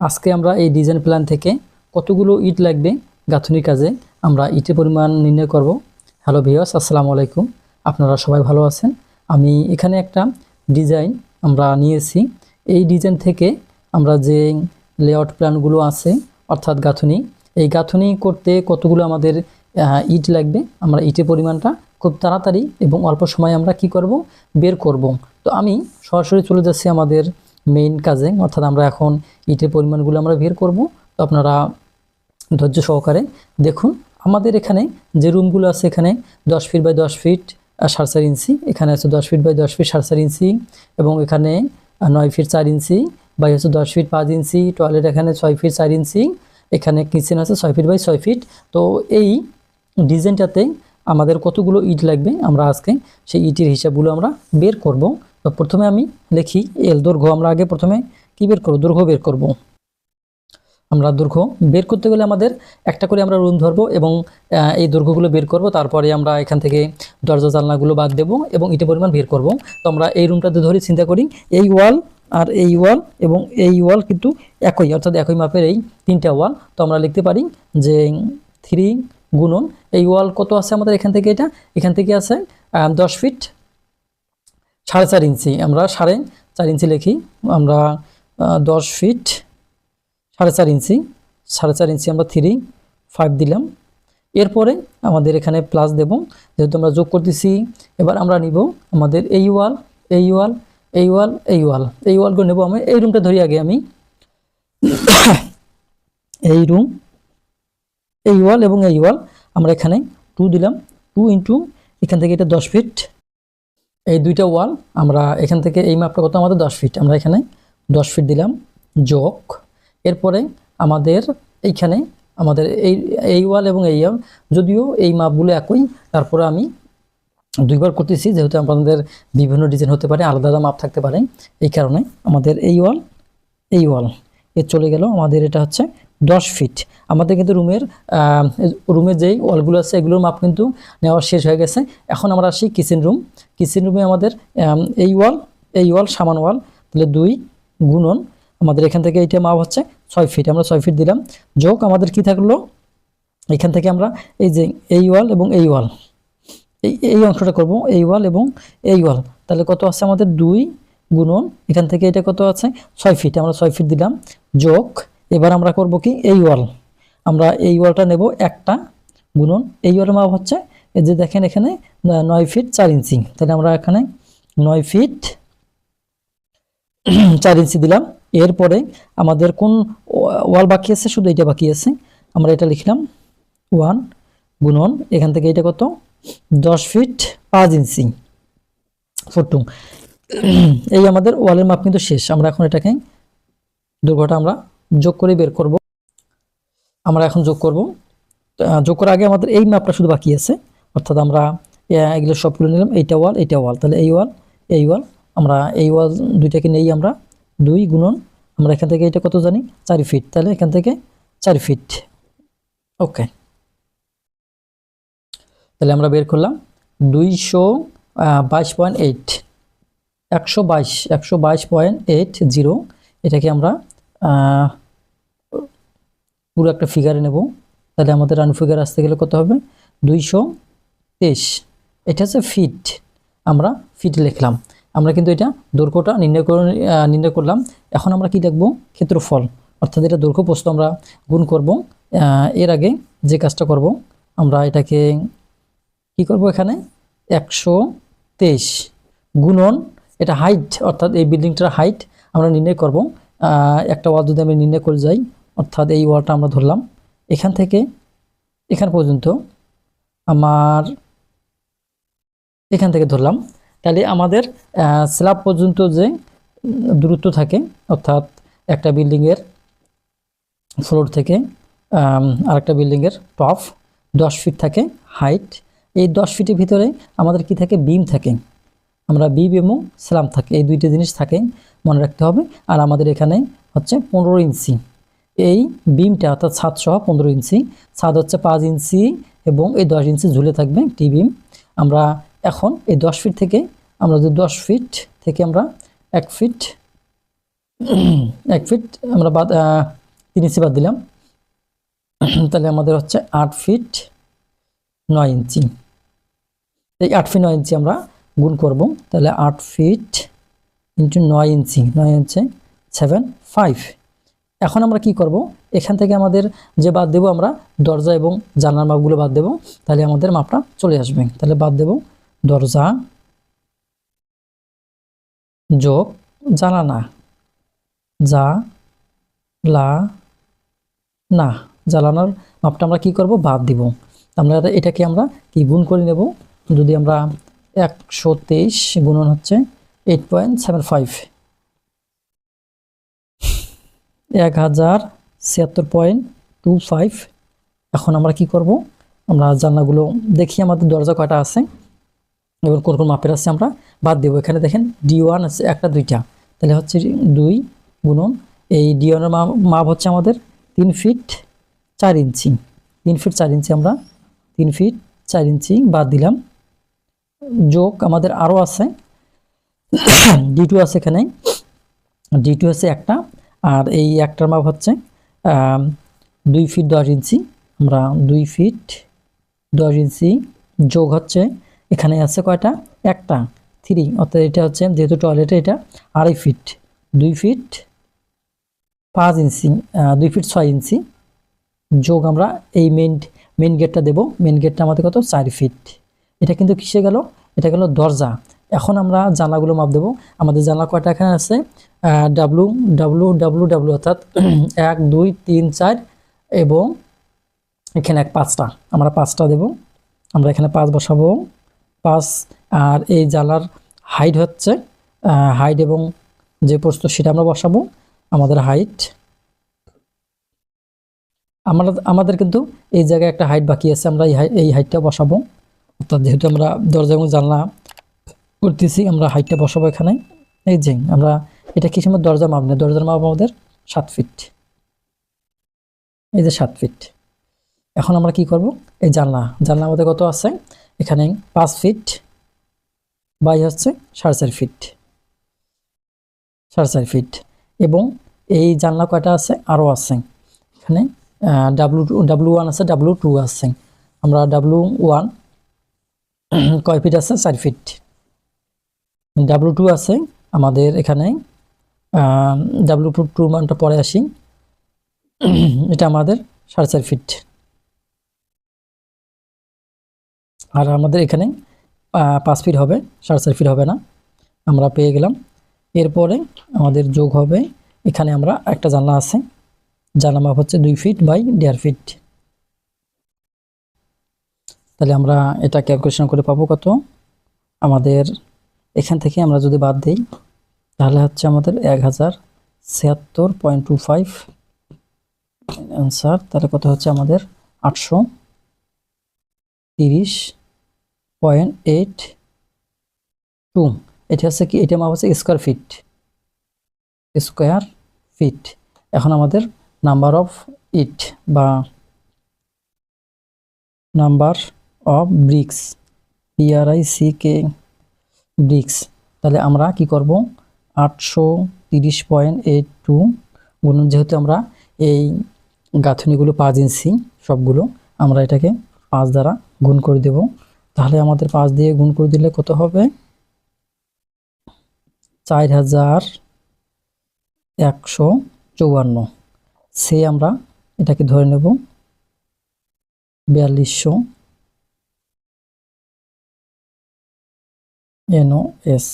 আজকে আমরা এই ডিজাইন প্ল্যান থেকে কতগুলো ইট লাগবে গাঁথনির কাজে আমরা ইটের পরিমাণ নির্ণয় করব। হ্যালো ভিওস আসসালামু আলাইকুম। আপনারা সবাই ভালো আছেন? আমি এখানে একটা ডিজাইন আমরা নিয়েছি। এই ডিজাইন থেকে আমরা যে লেআউট প্ল্যানগুলো আছে, অর্থাৎ গাঁথনি, এই গাঁথনি করতে কতগুলো আমাদের ইট লাগবে, আমরা ইটের পরিমাণটা খুব তাড়াতাড়ি এবং অল্প সময়ে আমরা কি করব? বের করব। তো আমি সরাসরি চলে যাচ্ছি আমাদের মেইন কাজে, অর্থাৎ আমরা এখন ইটের পরিমাণগুলো আমরা বের করব। তো আপনারা ধৈর্য সহকারে দেখুন, আমাদের এখানে যে রুমগুলো আছে এখানে দশ ফিট বাই দশ ফিট সাড়ে চার ইঞ্চি, এখানে আছে দশ ফিট বাই দশ ফিট সাড়ে চার ইঞ্চি, এবং এখানে নয় ফিট চার ইঞ্চি বাই হচ্ছে দশ ফিট পাঁচ ইঞ্চি টয়লেট এখানে ছয় ফিট চার ইঞ্চি, এখানে কিচেন আছে ছয় ফিট বাই ছয় ফিট তো এই ডিজাইনটাতে আমাদের কতগুলো ইট লাগবে, আমরা আজকে সেই ইটের হিসাবগুলো আমরা বের করব। তো প্রথমে আমি লিখি, এল দৈর্ঘ্য আমরা আগে প্রথমে কি বের করব? দৈর্ঘ্য বের করব। আমরা দৈর্ঘ্য বের করতে গেলে আমাদের একটা করে আমরা রুম ধরবো এবং এই দৈর্ঘ্যগুলো বের করব। তারপরে আমরা এখান থেকে দরজা, জানলাগুলো বাদ দেব এবং ইটের পরিমাণ বের করব। তো আমরা এই রুমটাতে ধরে, চিন্তা করি, এই ওয়াল আর এই ওয়াল এবং এই ওয়াল কিন্তু একই, অর্থাৎ একই মাপের এই তিনটা ওয়াল। তো আমরা লিখতে পারি যে থ্রি গুণন, এই ওয়াল কত আছে আমাদের এখান থেকে এটা? এখান থেকে আছে দশ ফিট। সাড়ে চার ইঞ্চি, আমরা সাড়ে চার ইঞ্চি লিখি, আমরা দশ ফিট, সাড়ে চার ইঞ্চি, সাড়ে চার ইঞ্চি আমরা থ্রি, ফাইভ দিলাম। এরপরে আমাদের এখানে প্লাস দেব, যেহেতু আমরা যোগ করতেছি, এবার আমরা নিব আমাদের এই ওয়াল এই ওয়াল এই ওয়াল এই ওয়াল। এই ওয়ালগুলো নেব আমি, এই রুমটা ধরি আগে আমি। এই রুম এই ওয়াল এবং এই ওয়াল, আমরা এখানে টু দিলাম টু ইন্টু এখান থেকে এটা দশ ফিট। এই দুইটা ওয়াল আমরা এখান থেকে এই মাপটা কত? আমাদের দশ ফিট আমরা এখানে দশ ফিট দিলাম। যোগ। এরপরে আমাদের এইখানে আমাদের এই এই ওয়াল এবং এই ওয়াল যদিও এই মাপগুলো একই, তারপরে আমি দুইবার করতেছি, যেহেতু আমাদের বিভিন্ন ডিজাইন হতে পারে, আলাদা আলাদা মাপ থাকতে পারে, এই কারণে আমাদের এই ওয়াল এই ওয়াল এ চলে গেল। আমাদের এটা হচ্ছে দশ ফিট আমাদের কিন্তু রুমের রুমের যেই ওয়ালগুলো আছে, এগুলোর মাপ কিন্তু নেওয়া শেষ হয়ে গেছে। এখন আমরা আসি কিচেন রুম কিচেন রুমে আমাদের এই ওয়াল এই ওয়াল সামান ওয়াল, তাহলে দুই গুণন। আমাদের এখান থেকে এইটা মাপ হচ্ছে ছয় ফিট আমরা ছয় ফিট দিলাম। যোগ আমাদের কি থাকল? এখান থেকে আমরা এই যে এই ওয়াল এবং এই ওয়াল। এই এই অংশটা করব, এই ওয়াল এবং এই ওয়াল। তাহলে কত আছে আমাদের? দুই গুণন, এখান থেকে এটা কত আছে? ছয় ফিট আমরা ছয় ফিট দিলাম। যোগ, এবার আমরা করব কি? এই ওয়াল। আমরা এই ওয়ালটা নেব একটা গুণন। এই ওয়ালের মাপ হচ্ছে, এই যে দেখেন এখানে নয় ফিট চার ইঞ্চি তাহলে আমরা এখানে নয় ফিট চার ইঞ্চি দিলাম। এরপরে আমাদের কোন ওয়াল বাকি আছে? শুধু এটা বাকি আছে। আমরা এটা লিখলাম ওয়ান গুণন। এখান থেকে এটা কত? দশ ফিট পাঁচ ইঞ্চি ফোটু এই আমাদের ওয়ালের মাপ কিন্তু শেষ। আমরা এখন এটাকে দৈর্ঘ্যটা আমরা যোগ করে বের করব। আমরা এখন যোগ করব। যোগ করার আগে আমাদের এই মাপটা শুধু বাকি আছে। অর্থাৎ আমরা এগুলো সবগুলো নিলাম। এইটা ওয়াল এইটা ওয়াল। তাহলে এই ওয়াল এই ওয়াল। আমরা এই ওয়াল দুইটাকে নেই আমরা। দুই গুণন, আমরা এখান থেকে এটা কত জানি? চার ফিট। তাহলে এখান থেকে চার ফিট। ওকে। তাহলে আমরা বের করলাম দুইশো বাইশ পয়েন্ট এইট। একশো বাইশ একশো বাইশ পয়েন্ট এইট জিরো। এটাকে আমরা পুরো একটা ফিগারে নেব। তাহলে আমাদের রান ফিগার আসতে গেলে কত হবে? দুইশো তেইশ। এটা হচ্ছে ফিট আমরা ফিট লিখলাম। আমরা কিন্তু এটা দৈর্ঘ্যটা নির্ণয় নির্ণয় করলাম। এখন আমরা কি লিখব ক্ষেত্রফল। অর্থাৎ এটা দৈর্ঘ্য প্রস্ত আমরা গুণ করব। এর আগে যে কাজটা করব, আমরা এটাকে কি করব এখানে? একশো তেইশ গুণন এটা হাইট অর্থাৎ এই বিল্ডিংটার হাইট আমরা নির্ণয় করব। একটা ওয়াল যদি আমি নির্ণয় করে যাই, অর্থাৎ এই ওয়ালটা আমরা ধরলাম, এখান থেকে এখান পর্যন্ত আমার এখান থেকে ধরলাম। তাহলে আমাদের স্ল্যাব পর্যন্ত যে দূরত্ব থাকে, অর্থাৎ একটা বিল্ডিংয়ের ফ্লোর থেকে আরেকটা বিল্ডিংয়ের টপ দশ ফিট থাকে হাইট এই দশ ফিটের ভিতরে আমাদের কি থাকে? বিম থাকে। আমরা বিম এবং স্ল্যাব থাকে, এই দুইটা জিনিস থাকে, মনে রাখতে হবে। আর আমাদের এখানে হচ্ছে পনেরো ইঞ্চি। এই বিমটা অর্থাৎ ছাদ সহ পনেরো ইঞ্চি। ছাদ হচ্ছে পাঁচ ইঞ্চি এবং এই দশ ইঞ্চি ঝুলে থাকবে টি বিম। আমরা এখন এই দশ ফিট থেকে, আমরা যদি দশ ফিট থেকে আমরা এক ফিট এক ফিট আমরা বাদ তিন ইঞ্চি বাদ দিলাম। তাহলে আমাদের হচ্ছে আট ফিট নয় ইঞ্চি। এই আট ফিট নয় ইঞ্চি আমরা গুণ করব, তাহলে আট ফিট ইন্টু নয় ইঞ্চি নয় ইঞ্চি সেভেন ফাইভ এখন আমরা কি করব? এখান থেকে আমাদের যে বাদ দেব আমরা, দরজা এবং জানলার মাপগুলো বাদ দেব, তাহলে আমাদের মাপটা চলে আসবে। তাহলে বাদ দেব দরজা যোগ জানানা যা লা না জ্বালানোর মাপটা আমরা কি করব? বাদ দিব। আমরা এটাকে আমরা কি গুণ করে নেব? যদি আমরা একশো তেইশ গুণন হচ্ছে এইট পয়েন্ট সেভেন ফাইভ এক হাজার ছিয়াত্তর পয়েন্ট টু ফাইভ এখন আমরা কি করব? আমরা জানলাগুলো দেখি, আমাদের দরজা কয়টা আছে? এবং কোন কোন মাপের আছে আমরা? বাদ দেবো, এখানে দেখেন ডি ওয়ান আছে, একটা, দুইটা। তাহলে হচ্ছে দুই গুণন, এই ডি ওয়ানের মাপ হচ্ছে আমাদের তিন ফিট চার ইঞ্চি। তিন ফিট চার ইঞ্চি আমরা, তিন ফিট চার ইঞ্চি বাদ দিলাম। যোগ আমাদের আরও আছে। ডি টু আছে এখানে। ডি টু আছে একটা। আর এই একটার মাপ হচ্ছে দুই ফিট দশ ইঞ্চি। আমরা দুই ফিট দশ ইঞ্চি যোগ হচ্ছে, এখানে আছে কয়টা? একটা। থ্রি অর্থাৎ এটা হচ্ছে যেহেতু টয়লেটে এটা, আড়াই ফিট দুই ফিট পাঁচ ইঞ্চি দুই ফিট ছয় ইঞ্চি যোগ আমরা এই মেন মেন গেটটা দেব। মেন গেটটা আমাদের কত? চার ফিট এটা কিন্তু কিসে গেল? এটা গেল দরজা। এখন আমরা জানলাগুলো মাপ দেবো। আমাদের জানলা কয়টা এখানে আছে? ডাব্লু ডাব্লু ডাব্লু ডাব্লু অর্থাৎ এক, দুই, তিন, চার এবং এখানে এক পাঁচটা। আমরা পাঁচটা দেব। আমরা এখানে পাঁচ বসাবো। পাঁচ, আর এই জানলার হাইট হচ্ছে হাইট এবং যে প্রস্ত সেটা আমরা বসাবো। আমাদের হাইট আমরা, আমাদের কিন্তু এই জায়গায় একটা হাইট বাকি আছে। আমরা এই হাইটটা বসাবো। অর্থাৎ যেহেতু আমরা দরজা এবং জানলা করতেছি আমরা হাইটটা বসাবো এখানে। এই যে, আমরা এটা কি সময় দরজা মাপ নেই? দরজার মাপ আমাদের সাত ফিট। এই যে সাত ফিট। এখন আমরা কি করব? এই জানলা। জানলা আমাদের কত আছে? এখানে পাঁচ ফিট বাই হচ্ছে সাড়ে চার ফিট। সাড়ে চার ফিট। এবং এই জানলা কয়টা আছে? আরও আছে। এখানে ডাব্লু ডাব্লু ওয়ান আছে ডাব্লু টু আছে। আমরা ডাব্লু ওয়ান কয় ফিট আছে? চার ফিট ডাব্লু টু আছে আমাদের এখানে। ডাব্লু টু টু মানটা পরে আসি। এটা আমাদের সাড়ে চার ফিট আর আমাদের এখানে পাঁচ ফিট হবে, সাড়ে চার ফিট হবে না। আমরা পেয়ে গেলাম। এরপরে আমাদের যোগ হবে, এখানে আমরা একটা জানলা আছে। জানলা মাপ হচ্ছে দুই ফিট বাই দেড় ফিট তাহলে আমরা এটা ক্যালকুলেশন করে পাবো কত? আমাদের এখান থেকে আমরা যদি বাদ দিই, তাহলে হচ্ছে আমাদের এক হাজার ছিয়াত্তর পয়েন্ট টু ফাইভ অ্যান্সার তাহলে কত হচ্ছে আমাদের আটশো তিরিশ পয়েন্ট এইট টু। এটা হচ্ছে কি? এটা মাপ হচ্ছে স্কোয়ার ফিট স্কোয়ার ফিট এখন আমাদের নাম্বার অফ ইট বা number of bricks PRI C K bricks. তাহলে আমরা কি করব? আটশো তিরিশ পয়েন্ট এইট টু গুণ যেহেতু আমরা এই গাঁথনিগুলো পাঁচ ইঞ্চি, সবগুলো, আমরা এটাকে পাঁচ দ্বারা গুণ করে দেব। তাহলে আমাদের পাঁচ দিয়ে গুণ করে দিলে কত হবে? চার হাজার একশো চৌয়ান্ন। সে আমরা এটাকে ধরে নেব, বিয়াল্লিশশো এনও এস